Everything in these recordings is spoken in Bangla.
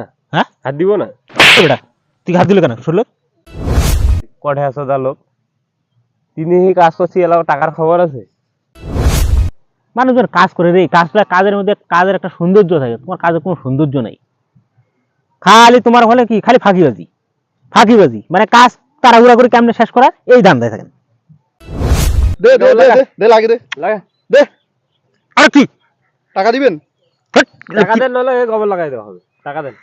না? হ্যাঁ? হাত দিব না? বেটা তুই হাত দিল কেন? শুনলো? কঠে আসো দা লোক। তিনি কাজ করছি এলাকা টাকার খবর আছে। মানুষজন কাজ করে রে কাজটা কাজের মধ্যে কাজের একটা সৌন্দর্য থাকে তোমার কাজের কোনো সৌন্দর্য নেই। খালি তোমার হলে কি? খালি ফাঁকিবাজি। ফাঁকিবাজি মানে কাজ তাড়াহুড়া করে কেমনে শেষ করা এই ধান্দায় থাকেন। দে দে দে দে দে লাগে দে। লাগা। দে। আর কি? টাকা দিবেন? টাকা দেন নলে গোবর লাগাই দেওয়া হবে। টাকা দেন।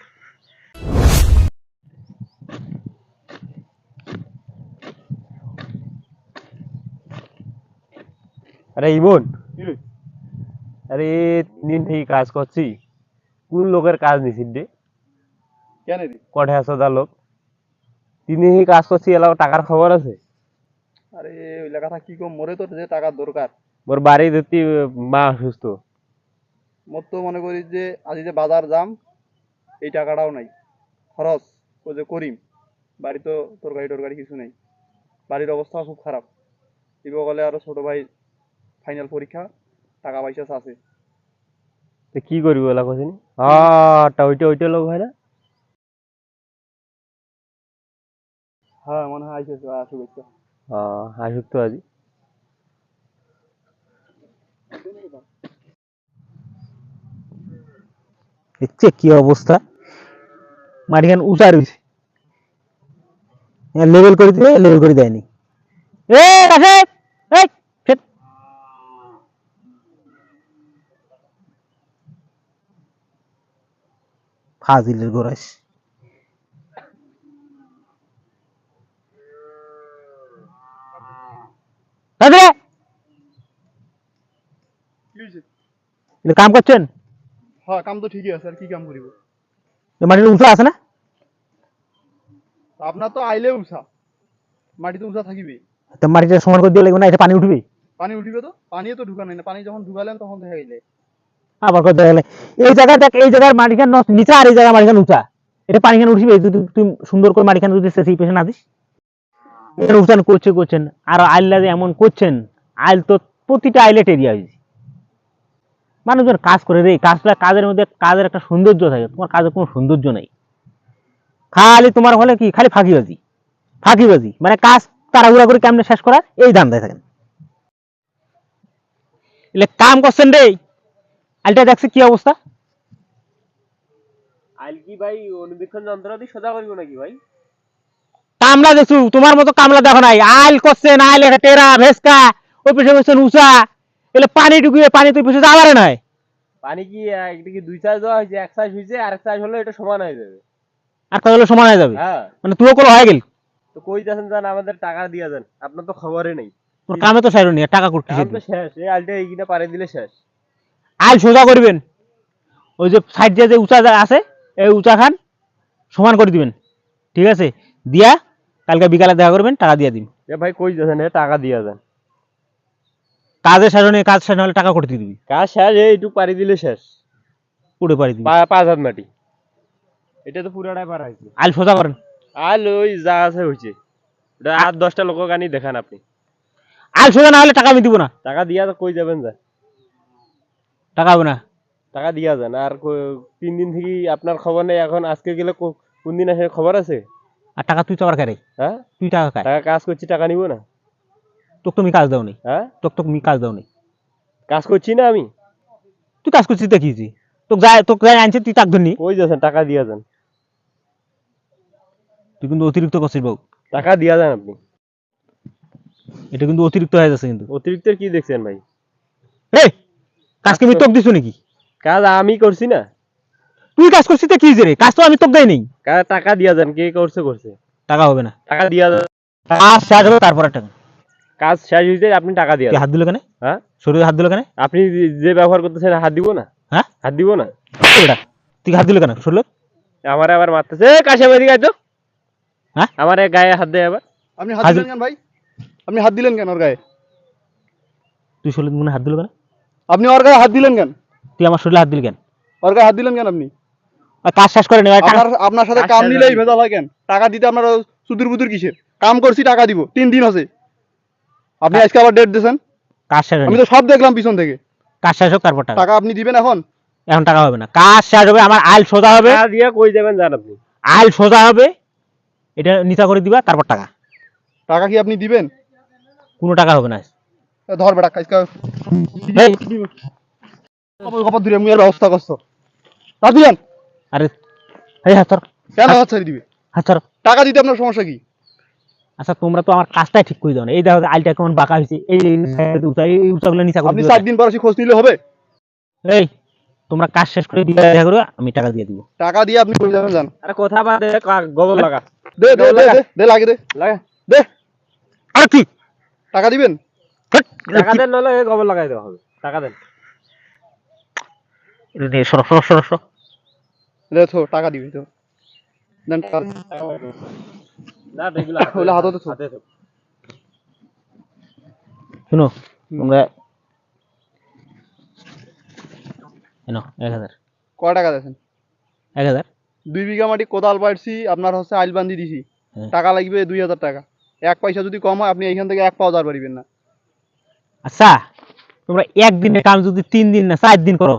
আরে ইমন। আরে তিন থেকে কাজ করছি। কোন লোকের কাজ নিছিস রে? কেন রে? কঠে আসো দা লোক। তিন থেকে কাজ করছি এলাকা টাকার খবর আছে? আরে ওই লেখাটা কি কম? মরে তোর যে টাকার দরকার। মোর বাড়ি ধরতি মা অসুস্থ। মোর তো মনে করি যে আজ যে বাজার দাম এই টাকাটাও নাই। খরচ ও যে করিম বাড়ি তো তরকারি টরকারি কিছু নেই। বাড়ির অবস্থা খুব খারাপ। দিব গেলে আরও ছোট ভাই ফাইনাল পরীক্ষা টাকা পয়সা আছে। কি করবি কছিন হ্যাঁ তা ওইটা ওইটা লোক হয় না হ্যাঁ মনে হয় আইসে শুভেচ্ছা। হ্যাঁ আসুক তো আজি। দেখছে কি অবস্থা? মাটিখান উঁচা রয়েছে লেভেল করে দিলে লেভেল করে দেয়নি। এ রাশেদ! এই ফেট। ফাজিলের গোরাস কাম করছেন? হ্যাঁ কাম তো ঠিকই আছে আর কি কাম করিব মাটির উঁচা আছে না? আপনার তো আইলে তো উষা থাকিবে তো মাটিটা সমান করে দিয়ে লাগবে না এটা পানি উঠবে পানি উঠিবে তো পানিও তো ঢুকা নাই না পানি যখন ঢুকালেন তখন দেখা গেলে আবার কথা গেলে এই জায়গা দেখ এই জায়গার মাটিখান নিচা আর এই জায়গার মাটিখান উঁচা। এটা পানিখান উঠবে যদি তুই সুন্দর করে মাটিখান যদি সেই পেছনে না এটা উঠান করছে করছেন আর আইল্লা যে এমন করছেন আইল তো প্রতিটা আইলেট এরিয়া হয়েছে মানুষজন কাজ করে রে কাজটা কাজের মধ্যে কাজের একটা সৌন্দর্য থাকে তোমার কাজের কোনো সৌন্দর্য নেই। খালি তোমার হলে কি? খালি ফাঁকিবাজি। ফাঁকিবাজি মানে কাজ তাড়াহুড়া করে কেমনে শেষ করার? এই ধান্দায় থাকেন। এলে কাম করছেন রে আলটা দেখছে কি অবস্থা? আইল কি ভাই অনুবীক্ষণ যন্ত্র দিয়ে সোজা করব নাকি ভাই? কামলা দেখছু তোমার মতো কামলা দেখো নাই। আইল করছেন আইল টেরা ভেসকা ওই পিছনে বসছেন উষা। এলে পানি ঢুকিয়ে পানি তুই পিছনে যাবার নাই। পানি কি আহ, এটা কি দুই সাইজ দেওয়া হয়েছে এক সাইজ হয়েছে আর এক সাইজ হলে এটা সমান হয়ে যাবে। আর তাহলে সমান হয়ে যাবে? হ্যাঁ। মানে তুইও করে হয়ে গেল। তো কই যাচ্ছেন জান আমাদের টাকা দিয়ে যান আপনার তো খবরই নেই। তোর কামে তো সাইরো নি টাকা করতে কাম শেষ এই আলটা এইখানে পারে দিলে শেষ। আইল সোজা করবেন ওই যে সাইড দিয়ে যে উঁচা আছে এই উঁচা খান সমান করে দিবেন। ঠিক আছে? দিয়া কালকে বিকালে দেখা করবেন টাকা দিয়ে দিন। এ ভাই কই যাচ্ছেন টাকা দিয়ে যান কাজের সাজানো কাজ সাজানো হলে টাকা করতে দিবি। কাজ শেষ এইটুক পারি দিলে শেষ। পুরো পারি দিবি। পা- পাঁচ হাত মাটি। এটা তো পুরাটাই পারা হয়েছে। আইল সোজা করেন। আর ওই যা আছে হয়েছে। ওটা আর দশটা লোক গানি দেখান আপনি। আইল সোজা না হলে টাকা আমি দিব না। টাকা দিয়া তো কই যাবেন যা। টাকা হবে না। টাকা দিয়া যান। আর কো- তিন দিন থেকে আপনার খবর নেই এখন আজকে গেলে কো- কোন দিন আসে খবর আছে? আর টাকা তুই তো আবার খারে হ্যাঁ? তুই টাকা খায় টাকা কাজ করছি টাকা নিব না। তোকে তুমি কাজ দাও নি হ্যাঁ? তোকে তোকে মি কাজ দাও নি কাজ করছি না আমি? তুই কাজ করছিস দেখিয়েছি। তোকে যায় তোকে যায় আনছে তুই তাক ধরনি কই যাচ্ছেন? টাকা দিয়া যান। তুই কিন্তু অতিরিক্ত করছিস বাবু টাকা দিয়া যান আপনি। এটা কিন্তু অতিরিক্ত হয়ে যাচ্ছে কিন্তু। অতিরিক্ত কি দেখছেন ভাই? এই কাজ কি আমি তোকে দিছো নাকি? কাজ আমি করছি না। তুই কাজ করছিস তো কি যে রে। কাজ তো আমি তোকে দেই নেই টাকা দিয়া যান কে করছে করছে। টাকা হবে না। টাকা দিয়া যান। কাজ শেষ হবে তারপরে টাকা। কাজ শেষ হয়েছে আপনি টাকা দিয়া। হাত দিল কেন? হ্যাঁ? শরীরে হাত দিল কেন? আপনি যে ব্যবহার করতেছেন হাত দিব না? হ্যাঁ? হাত দিব না? এটা তুই হাত দিল কেন? শরীর আমার আবার মারতেছে। এ, কাছে মেরি গাইতো হ্যাঁ? আমার গায়ে হাত দেয় আবার। আপনি হাত দিলেন কেন ভাই? আপনি হাত দিলেন কেন ওর গায়ে? তুই শরীর মনে হাত দিল কেন? আপনি ওর গায়ে হাত দিলেন কেন? তুই আমার শরীরে হাত দিল কেন? ওর গায়ে হাত দিলেন কেন আপনি? কাজ শেষ করে নেওয়া আপনার আপনার সাথে কাম নিলেই ভেজাল হয় কেন? টাকা দিতে আপনার সুদূর বুদুর কিসের? কাম করছি টাকা দিব। তিন দিন আছে আপনি আজকে আবার ডেট দিয়েছেন? কাজ শেষ আমি তো সব দেখলাম পিছন থেকে। কাজ শেষ হোক তারপর টাকা। টাকা আপনি দিবেন এখন? এখন টাকা হবে না। কাজ শেষ হবে আমার আইল সোজা হবে। টাকা দিয়ে কই যাবেন জান আপনি? আইল সোজা হবে এটা নিচা করে দিবা তারপর টাকা। টাকা কি আপনি দিবেন? কোনো টাকা হবে না। এ ধর বেটা কাজকা এই, কপাল কপাল দূরে মুয়ের ব্যবস্থা করছ। তা দিলেন আরে এই হাত ধর, কেন হাত ছাড়ি দিবে? হাত ধর। টাকা দিতে আপনার সমস্যা কি? আচ্ছা তোমরা তো আমার কাজটাই ঠিক করে দাও না। এই দেখো আইলটা কেমন বাঁকা হয়েছে। এই এই উঁচাগুলো নিচা করে আপনি দিবা। চার দিন পর খোঁজ নিলে হবে? এই তোমরা কাজ শেষ করে দিয়ে দেখা করো আমি টাকা দিয়ে দিব। টাকা দিয়ে আপনি করে যাবেন যান আরে কথা বাদে গোবর লাগা। দে দে দে দে, দে লাগে দে। লাগা। দে। আর কি? টাকা দিবেন? টাকা দেন নলে গোবর লাগাই দেওয়া হবে। টাকা দেন। নিয়ে সরো সরো সরো সরো। দে তো টাকা দিবি তো দেন টাকা। না এগুলো ওগুলো হাতে থো। হাতে থো। শুনো তোমরা এনো এক হাজার। কয় টাকা দিয়েছেন? এক হাজার। দুই বিঘা মাটি কোদাল পাড়ছি আপনার হচ্ছে আইল বান্ধি দিছি। হ্যাঁ। টাকা লাগবে দুই হাজার টাকা। এক পয়সা যদি কম হয় আপনি এইখান থেকে এক পাও দাঁড় পারিবেন না। আচ্ছা তোমরা একদিনের কাম যদি তিন দিন না চার দিন করো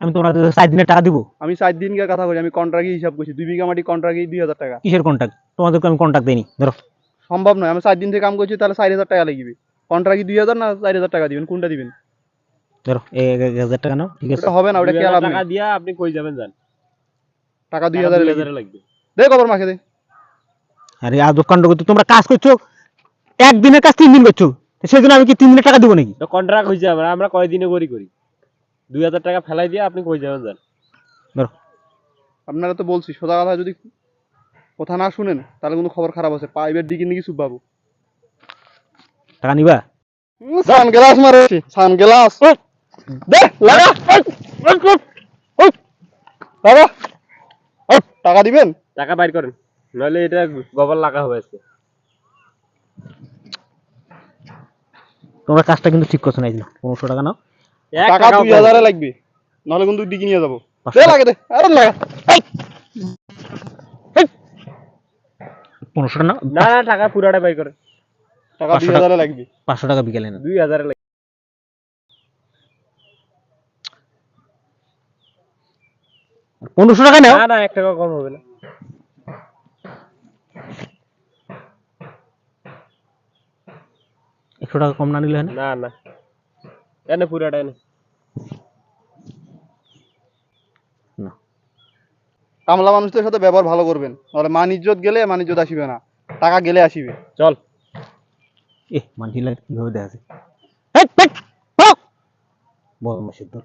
আমি তোমরা চার দিনের টাকা দিব। আমি চার দিনকার কথা বলি আমি কন্ট্রাক্টই হিসাব করছি। দুই বিঘা মাটি কন্ট্রাক্টই দুই হাজার টাকা। কিসের কন্ট্যাক্ট তোমাদেরকে আমি কন্ট্যাক্ট দিইনি ধরো। সম্ভব নয় আমি চার দিন থেকে কাম করছি তাহলে চার হাজার টাকা লাগবে। কন্ট্রাক্টই দুই হাজার না চার হাজার টাকা দিবেন? কোনটা দিবেন? ধরো এক হাজার টাকা নাও ঠিক আছে? হবে না ওটা দুই কে হাজার লাভ টাকা দিয়া আপনি কই যাবেন জান? টাকা দুই হাজার হাজারে লাগবে। দে কবর মাখে দে। আরে আদব কাণ্ড করতে তোমরা কাজ করছ? একদিনের কাজ তিন দিন করছ? সেই জন্য আমি কি তিন দিনের টাকা দিব নাকি? তো কন্ট্রাক্ট হইছে আমরা আমরা কয়দিনে করি করি? দুই হাজার টাকা ফেলাই দিয়ে আপনি কই যাবেন ধরো। আপনারা তো বলছি সোজা কথা যদি কথা না শুনেন তাহলে কিন্তু খবর খারাপ আছে। পাইপের দিকে নাকি সুপ বাবু টাকা নিবা? সান গ্লাস মারে। সান গ্লাস। দে লাগা লাগা। টাকা দিবেন? টাকা বাইর করেন। নইলে এটা গোবর লাগা হবে আজকে। তোমরা কাজটা কিন্তু ঠিক করছ না এই জন্য পনেরোশো টাকা নাও। টাকা দুই হাজারে লাগবে। নাহলে কিন্তু দিকে নিয়ে যাব। দে লাগে দে আরে লাগা। পনেরোশো টাকা না? না টাকা পুরাটা বাই করেন টাকা পাঁচশো দুই হাজারে লাগবে। পাঁচশো টাকা বিকেলে না? দুই হাজারে লাগবে। পনেরোশো টাকা নাও। না না এক টাকা কম হবে না। একশো টাকা কম না নিলে না না। এনে পুরাটা এনে না। কামলা মানুষদের সাথে ব্যবহার ভালো করবেন। নাহলে মান ইজ্জত গেলে মান ইজ্জত আসিবে না। টাকা গেলে আসিবে। চল। এ মানছিলাম কীভাবে দেখা যায় বদমাসের দল।